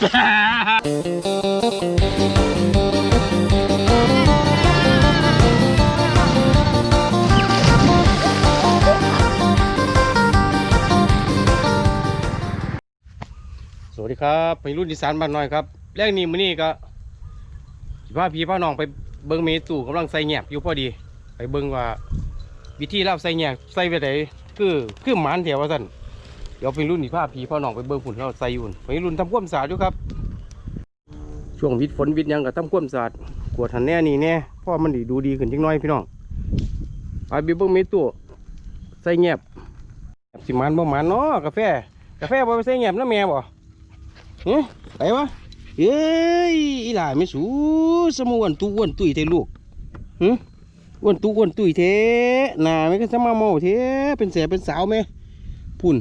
สวัสดีครับไปรุ่นอีสานบ้านน้อยครับแรกนี้มื้อนี้ก็สิพาพี่พาน้องไปเบิ่งเมตู่กำลังใส่แหนบอยู่พอดี ไปเบิ่งว่า วิธีรับใส่แหนบใส่ไปไหนคือคือหมันแถวว่าซั่น เดี๋ยวไปรุ่นอีพาพี่พาน้องไปเบิ่งฝุ่นเราใส่ยุ่นไปรุ่นทำความสะอาดอยู่ครับ ช่วงวิทย์ฝนวิทย์ยังก็ทำความสะอาดกวดหันแน่นี่แน่พราะมันดีดูดีขึ้นจังน้อยพี่น้องไปเบิ่งเมตู่ใส่แหนบสิมันบ่มันเนาะกาแฟกาแฟบ่ไปใส่แหนบนะแม่บ่เฮ้ยไปวะเอ้ยอีหล่าไม่สูสมวนตุอ้วนตุยเทลูกหึอ้วนตุอ้วนตุยเทหน้าไม่ก็สมาโมเทเป็นเสียเป็นสาวไหมพุ่น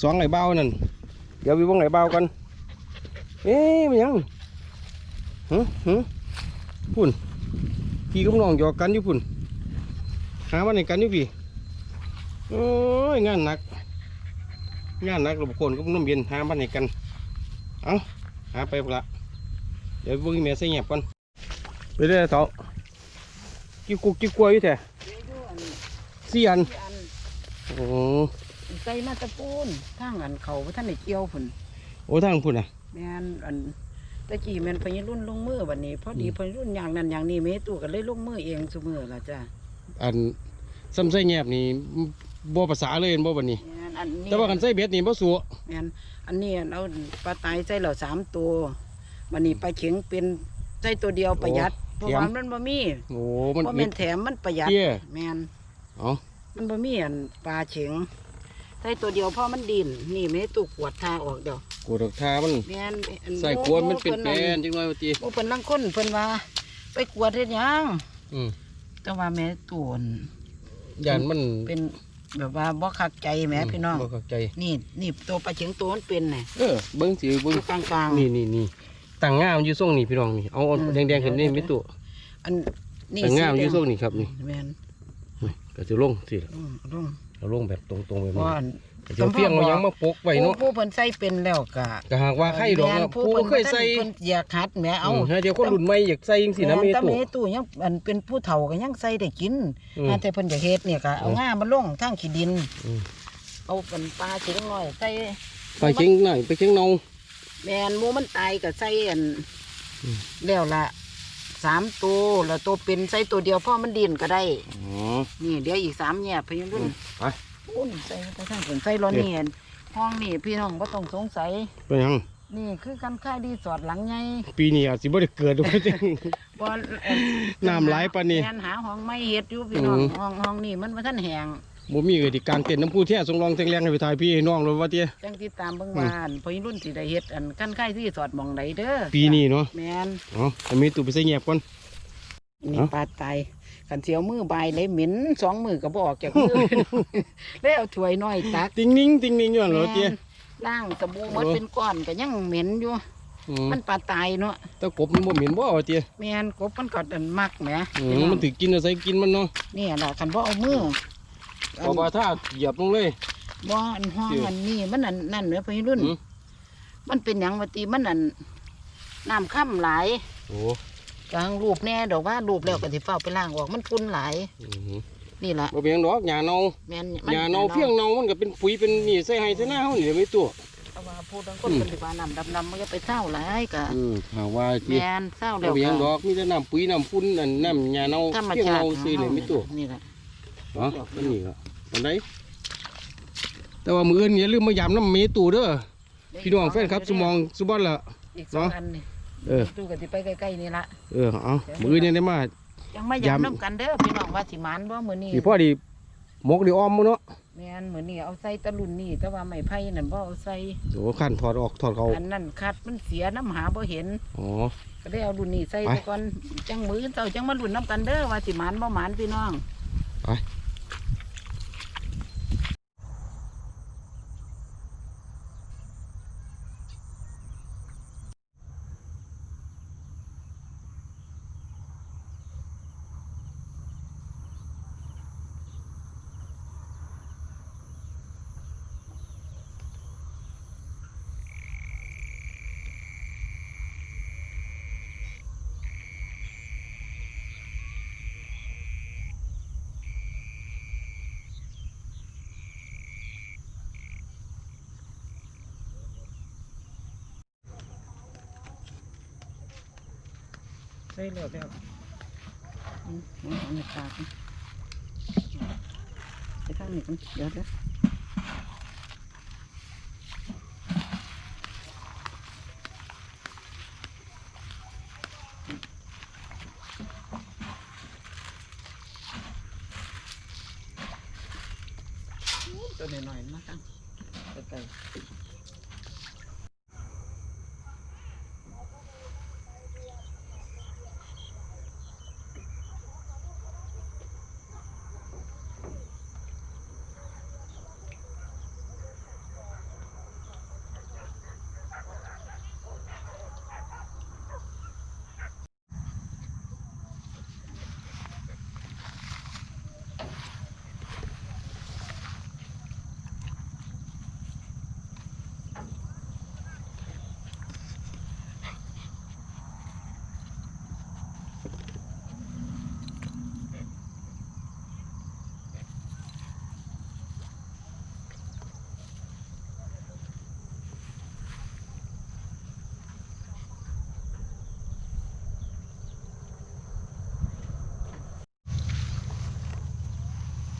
สองไหลเบานั่นเดี๋ยวไปวงไหลเบากันเอ๊ะมันยังหึหึพุ่นพี่กับน้องหยอกกันอยู่พุ่นหาวันไหนกันอยู่พี่โอ้ยงานหนักงานหนักเระบบคนกับน้มเย็นหาวันไหนกันเอาหาไปพละเดี๋ยวเบิ่งแม่ใส่แงบก่อนไปเรื่อยๆเถอะกี่กุกกี่กลัวอยู่แท้สี่อันโอ้ ใส่มาตะปูนทางอันเขาท่านได้เกี่ยวพุ่นโอ้ทางพุ่นอะแม่นอันตะกี้แม่นพญรุ่นลงมือบัดนี้พอดีพญรุ่นอย่างนั้นอย่างนี้แม่ตู่ก็เลยลงมือเองซุมือล่ะจ้ะอันซ้ำใส่แงบนี่บ่ภาษาเลยเห็นบ่บัดนี้ แม่นอันนี้แต่ว่ากันใส่เบ็ดนี่บ่สัวแม่นอันนี้เอาปลาตายใส่แล้วสามตัวบัดนี้ปลาเข็งเป็นใส่ตัวเดียวประหยัดเพราะว่ามันบ่มีโอ้มันเพราะแม่นแถมมันประหยัดเตี้ยแม่นเอามันบ่มีอันปลาเข็ง ใส่ตัวเดียวเพราะมันดินนี่แม่ตู่กวดทาออกเด้อโกดอกทามันแม่นอันใส่ขวดมันเป็นพิ่แปนจังน้อยว่าติโอ้เพิ่นลังคนเพิ่นว่า ไปกวดเฮ็ดหยังอืมแต่ว่าแม่ตูนย่านมันเป็นแบบว่าบ่คักใจแหม่พี่น้องบ่เข้าใจ นี่นี่ตัวปลาเฉียงตัวมันเป็นน่ะเออเบิ่งสิอเบิ่งยู่กลางๆ นี่นี่นี่ตั้งงามอยู่ทรงนี่พี่น้องนี่เอาเอาอืมแดงๆขึ้นนี่มิตุอันนี่ตั้งงามอยู่ทสีรงนี่ครับนี่แม่นก็จะลงสิอืมลง เราลงแบบตรงๆแบบเพนี้ราะอันก็จะเพียงเรายังมาปกไว้เนาะ ผู้ผู้เพิ่นใส่เป็นแล้วก็ก็หากว่าใครดอกแม่นเนาะผู้ผู้เพิ่นเคยใส่เพิ่นอยากหัดแหมเอา อืมเดี๋ยวคนรุ่นใหม่อยากใส่จังซี่นะแม่แม่นแต่ตู่แม่ตู้ยังอันเป็นผู้เฒ่าก็ยังใส่ได้กินอืมแต่เพิ่นอยากเฮ็ดเนี่ยก็เอาอืมง่ามาลงทางขี้ดิน อืม เอาเป็นปลาเฉียงน้อยใส่ไปเชียงหน่อยไปเชียงนอง แมนหมูมันตายก็ใส่อันอืมแล้วละ สามตัวแล้วตัวเป็นใส่ตัวเดียวพ่อมันดินก็ได้อ๋อนี่เดี๋ยวอีกสามแง่พยุงรุ่นไป อุ้นใส่ไปทางฝนใส่ร้อนนี่เห็นห้องนี่พี่น้องก็ต้องสงสัย เป็นหยัง นี่คือการค่ายดีสอดหลังไงปีนี้อาจสิบ่ได้เกิดด้วยจริงบอลเอ่อน้ำไหลปานนี้แมนหาห้องไม่เฮ็ดอยู่พี่น้องอืม ห้องห้องนี่มันมาท่านแหง บ่มีเอ้ยที่กลางเต็นท์น้ำผู้แท้ทรงรองแทงแรงให้ไปถ่ายพี่ให้น้องเลยว่าเตี้ย จังติดตามเบิ่งว่าอันพยุงรุ่นสิได้เฮ็ดอันการค่ายที่สอดหมองใดเด้อปีนี้เนาะแมนอ๋อเอามีตู่ไปใส่แงบก่อนนี่เอ้า ปลาตายกันเสียวมือบายเลยเหม็นสองมือก็บออกจากมือ แล้วเอาถ้วยน้อยตักติงนิ่งติงนิ่งอยู่หั่นเหรอเตี้ยแม่นล่างสบู่หมดโอ้ เป็นก้อนก็ยังเหม็นอยู่ อืมมันปลาตายเนาะแต่กบมันบ่เหม็นบ่ว่าเตี้ยแมนกบมันก็ดันมักแหมอืมมันถือกินอาศัยกินมันเนาะ นี่แหละคันบ่เอามืออัเพราะว่าถ้าเหยียบลงเลย บ่อันห้องเดี๋ยวอันนี้มันอันนั่นเหนือไปรุ่นอืมมันเป็นหยังวะตีมันอันน้ำค่ำหลายโอ้กลางรูปแน่ดอกว่ารูปแล้วก็สิเฝ้าไปล้างออกมันฟุ้นหลายอืมนี่ล่ะบ่เป็นหยังดอกหญ้าเน่าแม่นหญ้าเน่าเพียงเน่ามันก็เป็นปุ๋ยเป็นนี่ใส่ให้ใส่หน้าเฮานี่แหละไม่ตัวเพราะว่าพูดทั้งคนเป็นสิว่าน้ำดำๆมันก็ไปเศร้าหลายกะอืมหาว่าแมที่นเศร้าบ่แล้วเป็นหยังก็ดอกมีแต่น้ำปุ๋ยน้ำฝุ่นอันน้ำหญ้าเน่าธรรมเพียงชาเน่าติซื่อนี่ไม่ตัวนี่แหละ เนาะมันนี่ก็ปานใดแต่ว่ามื้ออื่นอย่าลืมมายามน้ำเมตู่เด้อพี่น้องแฟนครับสุมองสุบอนล่ะอีกสองเนาะอันนี่เออดูกันที่ไปใกล้ๆนี่ละเออเอามื้ออื่นยังได้มายังไม่ยามย้ำน้ำกันเด้อพี่น้องว่าสิหมานบ่มื้อนี้สิพอดีหมกดีอ้อมมื้อเนาะแม่นมื้อนี้เอาใส่ตะลุนนี่แต่ว่าไม้ไผ่นั่นบ่เอาใส่โอ้ขั้นถอดออกถอดเขาอันนั้นคัดมันเสียน้ำหาบ่เห็นอ๋อก็ได้เอารุ่นนี้ใส่ไปไปก่อนจังมือเจ้าจังมารุ่นน้ำกันเด้อว่าสิหมานบ่หมานพี่น้องไป ส่แล้วแล้วอืมเอาเอาในปากนี่ไปทางนี้กันเดี๋ยวเดี๋ยวตัวหน่อยๆมาตั้งไกล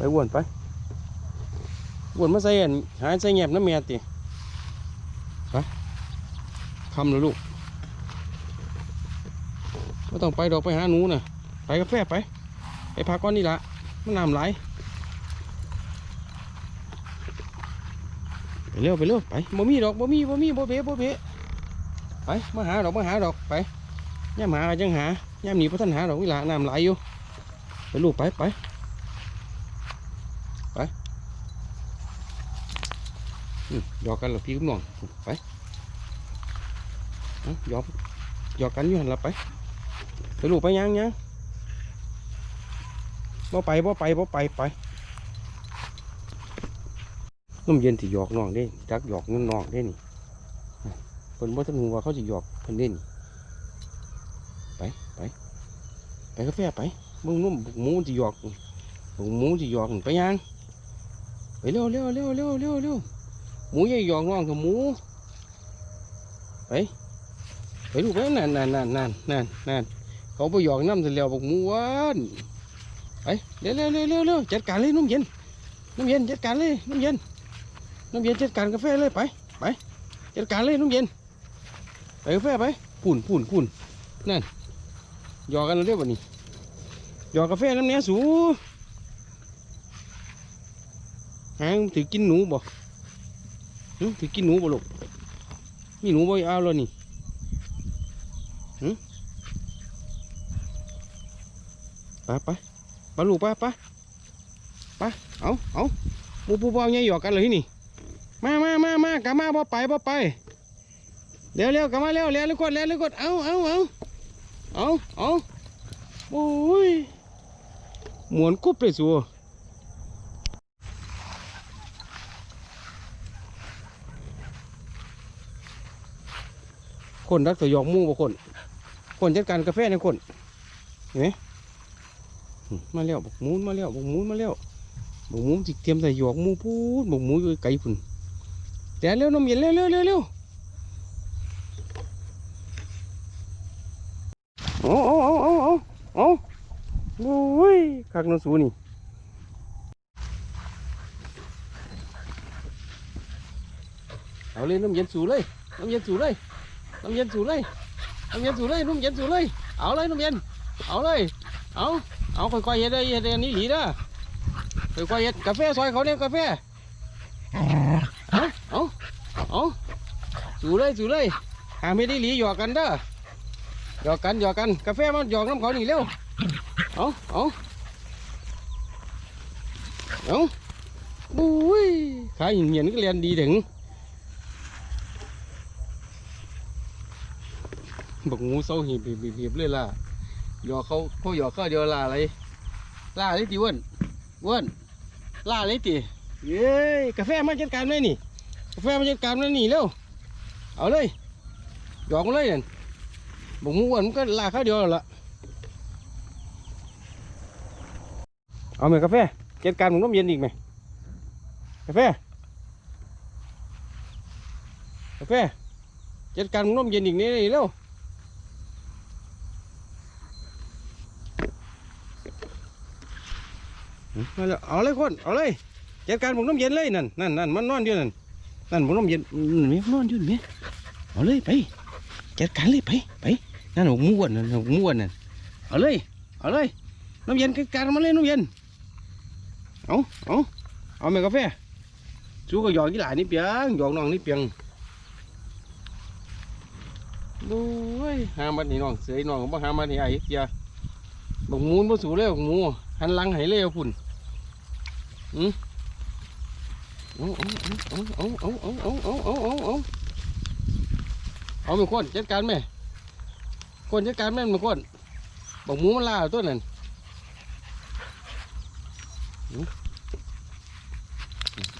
ไปวนไปวนมาใส่อันหาใส่แงบน้ำแม่ติไปคำแล้วลูกไม่ต้องไปดอกไปหาหนูน่ะไปกาแฟไป ไปพักก่อนนี่ละมันน้ำไหลไปเร็วไปเร็วไปบ่มีดอกบ่มีบ่มีบ่เบะบ่เบะไปมาหาดอกมาหาดอกไปย่ามหาก็จังหาย่ามหนีพระท่านหาดอกวิลาน้ำไหลอยู่ไปลูกไปไป อืม หยอกกันเหรอพี่กับน้องไปหยอกหยอกกันอยู่หันละไปไปลูกไปยังยังบ่ไปบ่ไปบ่ไปไปน้ำเย็นที่หยอกน้องเด้จักหยอกน้องน้องเด้นี่เพิ่นบ่ทันรู้ว่าเขาสิหยอกเพิ่นเด้นี่ไปไปไปกาแฟไปมึงนุ่มบุกหมูสิหยอกบุกหมูสิหยอกไปยังไปเร็วเร็วเร็วเร็วเร็วเร็ว หมูใหญ่ยองน้องกับหมูไปไปดูไปนั่นนั่นนั่นนั่นนั่นนั่นเขาไปหยอกน้ำเสร็จแล้วบอกหมูหวานไปเร็วเร็วเร็วเร็วเร็วจัดการเลยน้ำเย็นน้ำเย็นจัดการเลยน้ำเย็นน้ำเย็นจัดการกาแฟเลยไปไปจัดการเลยน้ำเย็นไปกาแฟไปปุ่นปุ่นปุ่นนั่นหยอกกันเรียบวันนี้หยอกกาแฟน้ำเนี้ยสูหางถือกินหนูบ่หึ ถือกินหนูบ่ลูกมีหนูบ่เอาแล้วนี่หึไปไปไปลูกไปไปไปเอาเอาปูปูเอาเนี่ยหยอกกันเลยนี่มามามามากลับมาบ่ไปบ่ไปเร็วเร็วกลับมาเร็วเร็วเร็วกดเร็วเร็วกดเอาเอาเอาเอาเอาโอ้ยหมวนกุบเลยสัว คนรักตัวยอกหมู่บ่คนคนจัดการกาแฟในคนเห็นไหมมาแล้วบกหมูนมาแล้วบกหมูนมาแล้วบกหมูนจิเตรียมใส่หยอกมูพูดบกหมูอยู่ไกลพุ่นเดี๋ยวเร็วนมเย็นเร็วเร็วเร็วเร็วโอ้โอ้โอ้โอ้โอ้โอ้โอ้ยคักนสูนี่เอาเลยน้ำเย็นสูเลยน้ำเย็นสูเลย น้ำเย็นสูเลยน้ำเย็นสูเลยน้ำเย็นสูเลยเอาเลยน้ำเย็นเอาเลยเอาเอาค่อยๆเฮ็ดได้เฮ็ดได้นี่หลีนะค่อยๆเฮ็ดกาแฟซอยเขาเนี่ยกาแฟเอาเอาเอาสูเลยสูเลยหาไม่ได้หลีหยอกกันเด้อหยอกกันหยอกกันกาแฟมันหยอกน้ำเขาหนีเร็วเอาเอาเอาบุ้ยขายเงียนก็เรียนดีถึง บอกงูเศร้าหีบหีบหีบเลยล่ะหยอกเขาเขาหยอกเขาเดียวล่าอะไรล่าเลยติอ้นอ้วนล่าเลยติเย้กาแฟมาจัดการเลยนี่กาแฟมาจัดการเลยนี่เร็วเอาเลยหยอกมันเลยนั่นบอกงูอ้วนมันก็ล่าเขาเดียวแล้วล่ะเอาไหมกาแฟจัดการผมน้ำเย็นอีกไหมกาแฟกาแฟจัดการผมน้ำเย็นอีกนี่เร็ว มาแล้วเอาเลยคนเอาเลยจัดการบุกน้ำเย็นเลยนั่นนั่นนั่นมันนอนอยู่นั่นนั่นบุกน้ำเย็นมมีนอนอยู่นี่เอาเลยไปจัดการเลยไปไปนั่นหกม้วนนั่นหกม้วนนั่นเอาเลยเอาเลยน้ำเย็นจัดการมาเลยน้ำเย็นเอาเอาเอาแม่กาแฟสู้ก็หยอกกี่หลายนี่เปียงหยอกน้องนี่เปียงโอ้ยหามันนี่น้องเสยน้องบ่หามันนี่ไอ้เจียบักมูนบ่สูเลยบกมูหันลังให้เลยเอาพุ่น อืมเอาเอาเอาเอาเอาเอาเอาเอาเอาเอาเอาไปคนจัดการแม่คนจัดการแม่มาคนบักหมูมันล่าเอาตัวนั้น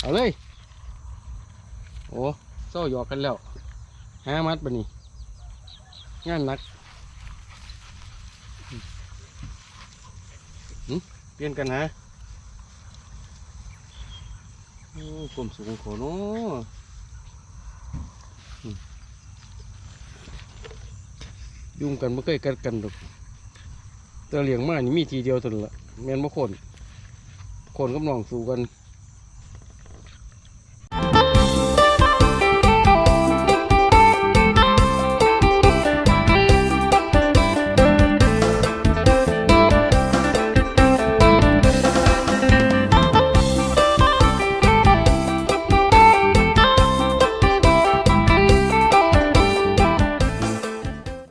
เอาเลยโอ้โซ่หยอกกันแล้วหามัดปะนี่งานหนักเปลี่ยนกันนะ โอ้ผมสูงขนโอ้อยุ่งกันไม่เคยกัดกันดอกแต่เลี้ยงมานี่มีทีเดียวเท่านั้นละแมนบ่คนคนกับน้องสู่กัน